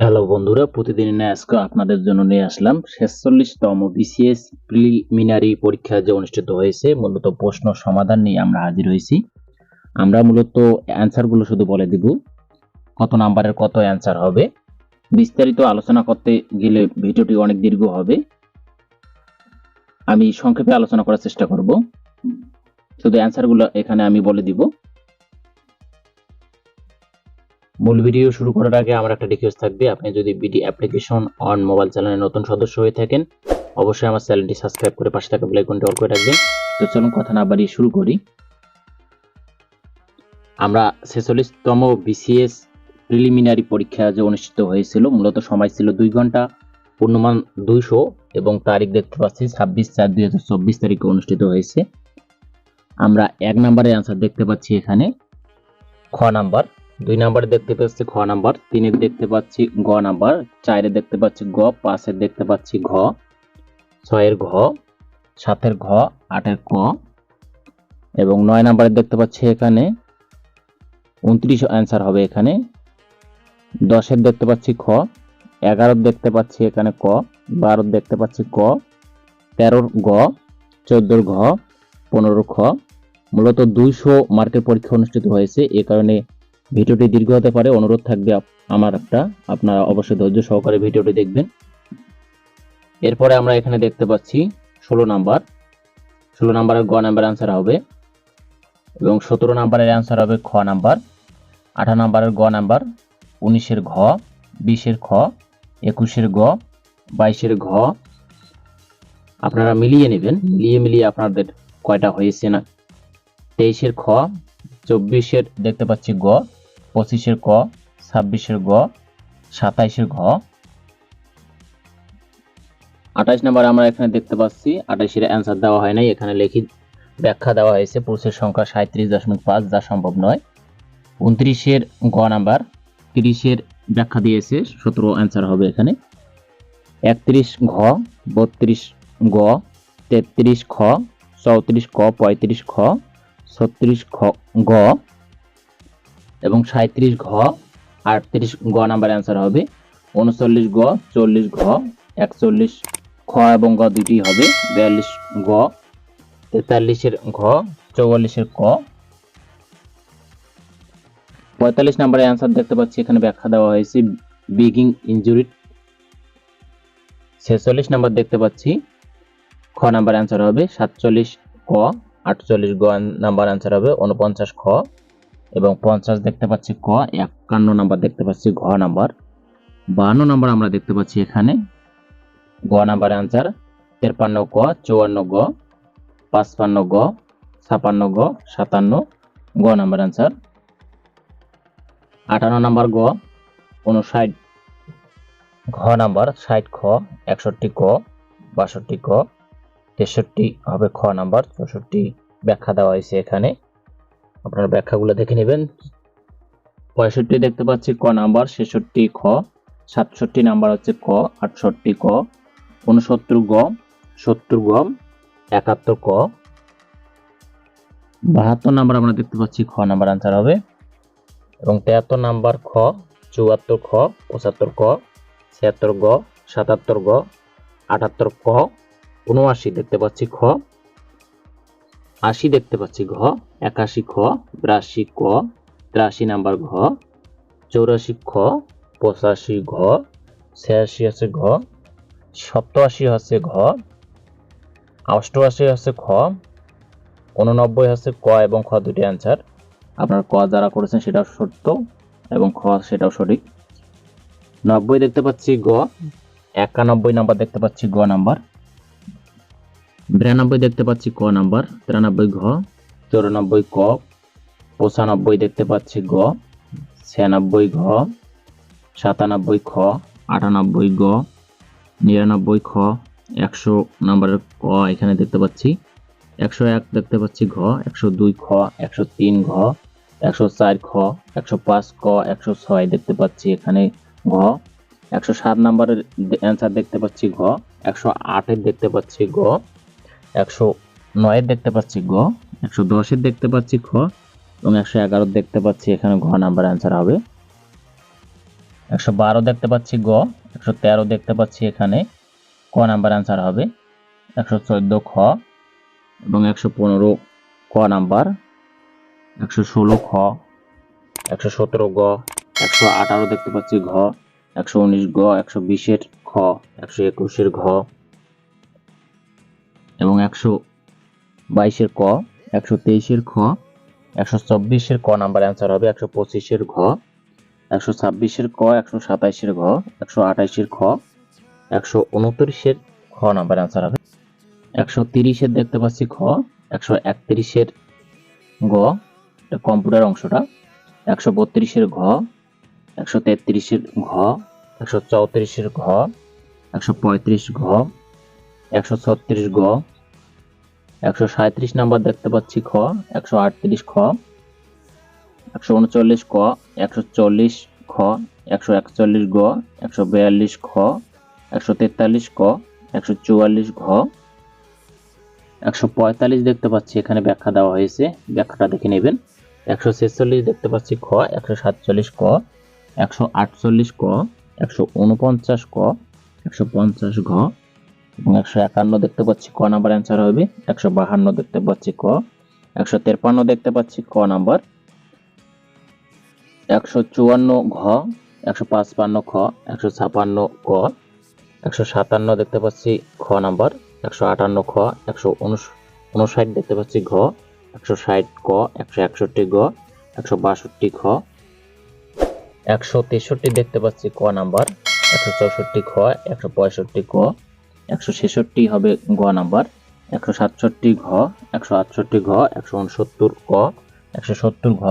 Hello বন্ধুরা প্রতিদিন আজকে আপনাদের জন্য নিয়ে আসলাম। ছেচল্লিশতম বিসিএস প্রিলিমিনারি পরীক্ষা যে অনুষ্ঠিত হয়েছে, মূলত প্রশ্ন সমাধান নিয়ে আমরা হাজির হয়েছি। আমরা মূলত অ্যান্সারগুলো শুধু বলে দিব, কত নাম্বারের কত অ্যান্সার হবে, বিস্তারিত আলোচনা করতে গেলে ভিডিওটি অনেক দীর্ঘ হবে। আমি সংক্ষেপে আলোচনা করার চেষ্টা করব। শুধু অ্যান্সারগুলো এখানে আমি বলে দিব। মূল ভিডিও শুরু করার আগে আমার একটা রিকোয়েস্ট থাকবে। আপনি যদি বিডি অ্যাপ্লিকেশন অন মোবাইল চ্যানেলের নতুন সদস্য হয়ে থাকেন, অবশ্যই আমার চ্যানেলটি সাবস্ক্রাইব করে পাশে থাকা বেল আইকনটি অল করে রাখবেন। তো চলুন কথা না বাড়িয়ে শুরু করি। আমরা ছেচল্লিশতম বিসিএস প্রিলিমিনারি পরীক্ষা যে অনুষ্ঠিত হয়েছিল, মূলত সময় ছিল দুই ঘণ্টা পূর্ণমান দুইশো এবং তারিখ দেখতে পাচ্ছি ছাব্বিশ চার দুই হাজার চব্বিশ তারিখে অনুষ্ঠিত হয়েছে। আমরা এক নম্বরে অ্যান্সার দেখতে পাচ্ছি এখানে। খ নাম্বার দুই নাম্বারে দেখতে পাচ্ছি খ নাম্বার তিনের দেখতে পাচ্ছি গ নাম্বার চারের দেখতে পাচ্ছি গ পাঁচের দেখতে পাচ্ছি ঘ, ছয়ের ঘ, সাতের ঘ, আটের ক, এবং নয় নাম্বারে দেখতে পাচ্ছি এখানে উনত্রিশ অ্যান্সার হবে এখানে। দশের দেখতে পাচ্ছি খ, এগারোর দেখতে পাচ্ছি এখানে ক, বারোর দেখতে পাচ্ছি ক, তেরোর গ, চোদ্দোর ঘ পনেরো খ। মূলত দুইশো মার্কের পরীক্ষা অনুষ্ঠিত হয়েছে, এ কারণে ভিডিওটি দীর্ঘ হতে পারে, অনুরোধ থাকবে আমার একটা। আপনারা অবশ্যই ধৈর্য সহকারে ভিডিওটি দেখবেন। এরপরে আমরা এখানে দেখতে পাচ্ছি ষোলো নাম্বার। ষোলো নাম্বারের গ নাম্বার অ্যান্সার হবে এবং সতেরো নাম্বারের অ্যান্সার হবে খ নাম্বার। আঠারো নাম্বারের গ নাম্বার, উনিশের ঘ, বিশের খ, একুশের গ, বাইশের ঘ। আপনারা মিলিয়ে নেবেন। মিলিয়ে মিলিয়ে আপনাদের কয়টা হয়েছে না? তেইশের খ, চব্বিশের দেখতে পাচ্ছি গ পঁচিশের ক, ছাব্বিশের গ, সাতাইশের ঘ। আঠাইশ নাম্বার আমরা এখানে দেখতে পাচ্ছি, আঠাইশের অ্যান্সার দেওয়া হয় নাই, এখানে লিখিত ব্যাখ্যা দেওয়া হয়েছে পুরুষের সংখ্যা সাঁত্রিশ দশমিক পাঁচ, যা সম্ভব নয়। উনত্রিশের গ নাম্বার, তিরিশের ব্যাখ্যা দিয়েছে, সতেরো অ্যান্সার হবে এখানে। একত্রিশ ঘ, বত্রিশ গ, তেত্রিশ খ, চৌত্রিশ ক, পঁয়ত্রিশ খ, ছত্রিশ খ, গ এবং সাঁত্রিশ ঘ, আটত্রিশ গ নাম্বার অ্যান্সার হবে। উনচল্লিশ গ, চল্লিশ ঘ, একচল্লিশ খ এবং গ দুটি হবে। বিয়াল্লিশ গ তেতাল্লিশের ঘ, চৌয়াল্লিশের ক। পঁয়তাল্লিশ নাম্বারের অ্যান্সার দেখতে পাচ্ছি, এখানে ব্যাখ্যা দেওয়া হয়েছে বিগিং ইঞ্জুরি ছেচল্লিশ নাম্বার দেখতে পাচ্ছি, খ নাম্বার অ্যান্সার হবে। সাতচল্লিশ ক, আটচল্লিশ গ নাম্বার অ্যান্সার হবে। উনপঞ্চাশ খ। এবং পঞ্চাশ দেখতে পাচ্ছি ক, একান্ন নাম্বার দেখতে পাচ্ছি ঘ নাম্বার। বাহান্ন নাম্বার আমরা দেখতে পাচ্ছি এখানে। গ নাম্বার অ্যান্সার তেরপান্ন ক, চুয়ান্ন গ, পাঁচপান্ন গ, ছাপান্ন গ, সাতান্ন। গ নাম্বার অ্যান্সার আটান্ন নাম্বার গ উনষাট ঘ নাম্বার, ষাট খ, একষট্টি ক, বাষট্টি ক, তেষট্টি। হবে খ নাম্বার, চৌষট্টি। ব্যাখ্যা দেওয়া হয়েছে এখানে। আপনারা ব্যাখ্যাগুলো দেখে নেবেন। পঁয়ষট্টি দেখতে পাচ্ছি, ক নাম্বার, ছেষট্টি খ, সাতষট্টি নাম্বার হচ্ছে ক, আটষট্টি ক উনসত্তর গ, সত্তর গ, একাত্তর ক। বাহাত্তর নাম্বার আমরা দেখতে পাচ্ছি, খ নাম্বার আনসার হবে। এবং তেহাত্তর নাম্বার খ, চুয়াত্তর খ, পঁচাত্তর ক, ছিয়াত্তর গ, সাতাত্তর গ, আটাত্তর ক উনআশি দেখতে পাচ্ছি, খ। আশি দেখতে পাচ্ছি ঘ, একাশি খ, বিরাশি ক, তিরাশি নাম্বার ঘ, চৌরাশি খ, পঁচাশি ঘ, ছিয়াশি আছে ঘ, সপ্তআশি হচ্ছে ঘ, অষ্টআশি হচ্ছে খ, উননব্বই হচ্ছে ক এবং খ দুটি অ্যান্সার আপনার ক যারা করেছেন সেটাও সত্য এবং খ সেটাও সঠিক। নব্বই দেখতে পাচ্ছি গ একানব্বই নাম্বার দেখতে পাচ্ছি গ নাম্বার। বিরানব্বই দেখতে পাচ্ছি ক নাম্বার তিরানব্বই ঘ। চৌরানব্বই ক পঁচানব্বই দেখতে পাচ্ছি গ ছিয়ানব্বই ঘ সাতানব্বই খ আটানব্বই গ নিরানব্বই খ একশো নাম্বারের ক এখানে দেখতে পাচ্ছি। একশো এক দেখতে পাচ্ছি ঘ একশো দুই খ একশো তিন ঘ একশো চার খ একশো পাঁচ ক একশো ছয় দেখতে পাচ্ছি এখানে ঘ। একশো সাত নাম্বারের অ্যান্সার দেখতে পাচ্ছি ঘ একশো আটের দেখতে পাচ্ছি গ একশো নয়ের দেখতে পাচ্ছি গ, একশো দশের দেখতে পাচ্ছি খ, এবং একশো এগারোর দেখতে পাচ্ছি এখানে ঘ নাম্বার অ্যান্সার হবে। একশো বারো দেখতে পাচ্ছি গ, একশো তেরো দেখতে পাচ্ছি এখানে ক নাম্বার অ্যান্সার হবে। একশো চোদ্দ খ, এবং একশো পনেরো ক নাম্বার। একশো ষোলো খ, একশো সতেরো গ, একশো আঠারো দেখতে পাচ্ছি ঘ, একশো উনিশ গ, একশো বিশের খ, একশো একুশের ঘ এবং একশো বাইশের ক, একশো তেইশের খ, একশো চব্বিশের ক নাম্বার অ্যান্সার হবে, একশো পঁচিশের ঘ, একশো ছাব্বিশের ক, একশো সাতাইশের ঘ, একশো আঠাইশের খ, একশো উনত্রিশের খ নাম্বার অ্যান্সার হবে, একশো তিরিশের দেখতে পাচ্ছি খ, একশো একত্রিশের গ, এটা কম্পিউটার অংশটা, একশো বত্রিশের ঘ, একশো তেত্রিশের ঘ, একশো চৌত্রিশের ঘ, একশো পঁয়ত্রিশ ঘ একশো ছত্রিশ গ, একশো সাঁত্রিশ নাম্বার দেখতে পাচ্ছি খ, একশো আটত্রিশ খ, একশো উনচল্লিশ ক, একশো চল্লিশ খ, একশো একচল্লিশ গ, একশো বিয়াল্লিশ খ, একশো তেতাল্লিশ ক, একশো চুয়াল্লিশ ঘ। একশো পঁয়তাল্লিশ দেখতে পাচ্ছি, এখানে ব্যাখ্যা দেওয়া হয়েছে, ব্যাখ্যাটা দেখে নেবেন। একশো ছেচল্লিশ দেখতে পাচ্ছি খ, একশো সাতচল্লিশ ক, একশো আটচল্লিশ ক, একশো উনপঞ্চাশ ক, একশো পঞ্চাশ ঘ একশো একান্ন দেখতে পাচ্ছি, ক নাম্বার অ্যান্সার হবে। একশো বাহান্ন দেখতে পাচ্ছি, ক। একশো তেপ্পান্ন দেখতে পাচ্ছি, ক নাম্বার। একশো চুয়ান্ন ঘ, একশো পাঁচপান্ন খ, একশো ছাপান্ন ক একশো সাতান্ন দেখতে পাচ্ছি, খ নাম্বার। একশো আটান্ন খ, একশো উনষাট দেখতে পাচ্ছি, ঘ। একশো ষাট ক, একশো একষট্টি গ, একশো বাষট্টি খ। একশো তেষট্টি দেখতে পাচ্ছি, ক নাম্বার। একশো চৌষট্টি খ, একশো পঁয়ষট্টি ক। একশো ছেষট্টি হবে গ নাম্বার, একশো সাতষট্টি ঘ, একশো আটষট্টি ঘ, একশো উনসত্তর ক, একশো সত্তর ঘ,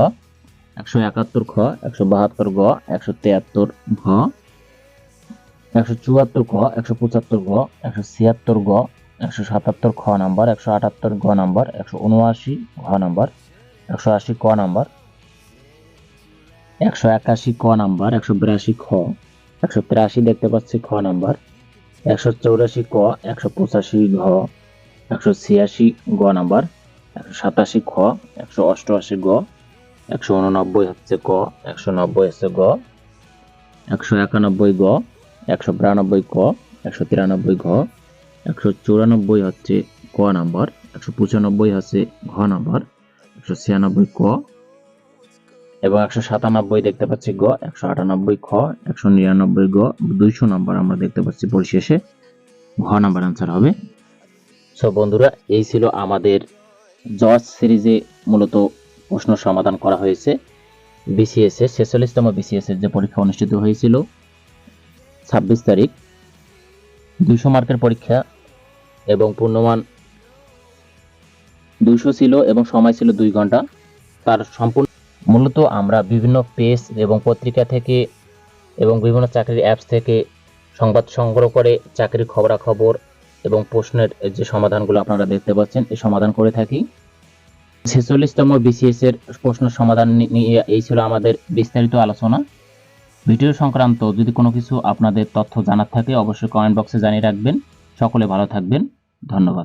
একশো একাত্তর খ একশো বাহাত্তর গ একশো তিয়াত্তর ঘ, একশো চুয়াত্তর খ একশো পঁচাত্তর গ একশো ছিয়াত্তর গ একশো সাতাত্তর খ নাম্বার, একশো আটাত্তর গ নাম্বার, একশো উনআশি ঘ নাম্বার, একশো আশি ক নাম্বার, একশো একাশি ক নাম্বার, একশো বিরাশি খ, একশো তিরাশি দেখতে পাচ্ছি খ নাম্বার একশো চৌরাশি ক, একশো পঁচাশি ঘ, একশো ছিয়াশি গ নাম্বার, একশো সাতাশি খ, একশো অষ্টআশি গ, একশো উননব্বই হচ্ছে ক, একশো নব্বই হচ্ছে গ, একশো একানব্বই গ, একশো বিরানব্বই ক, একশো তিরানব্বই ঘ, একশো চুরানব্বই হচ্ছে ক নাম্বার, একশো পঁচানব্বই হচ্ছে ঘ নাম্বার, একশো ছিয়ানব্বই ক এবং একশো সাতানব্বই দেখতে পাচ্ছি গ, একশো আটানব্বই খ, একশো নিরানব্বই গ, দুইশো নাম্বার আমরা দেখতে পাচ্ছি পরিশেষে। ঘ নাম্বার আনসার হবে। সো বন্ধুরা, এই ছিল আমাদের জজ সিরিজে মূলত প্রশ্ন সমাধান করা হয়েছে। বিসিএস এর ছেচল্লিশতম বিসিএস এর যে পরীক্ষা অনুষ্ঠিত হয়েছিল ছাব্বিশ তারিখ, দুইশো মার্কের পরীক্ষা এবং পূর্ণমান দুইশো ছিল এবং সময় ছিল দুই ঘণ্টা। তার সম্পূর্ণ মূলত আমরা বিভিন্ন পেজ এবং পত্রিকা থেকে এবং বিভিন্ন চাকরির অ্যাপস থেকে সংবাদ সংগ্রহ করে চাকরির খবরাখবর এবং প্রশ্নের যে সমাধানগুলো আপনারা দেখতে পাচ্ছেন, এই সমাধান করে থাকি। ছেচল্লিশতম বিসিএস এর প্রশ্ন সমাধান নিয়ে এই ছিল আমাদের বিস্তারিত আলোচনা। ভিডিও সংক্রান্ত যদি কোনো কিছু আপনাদের তথ্য জানার থাকে, অবশ্যই কমেন্ট বক্সে জানিয়ে রাখবেন। সকলে ভালো থাকবেন। ধন্যবাদ।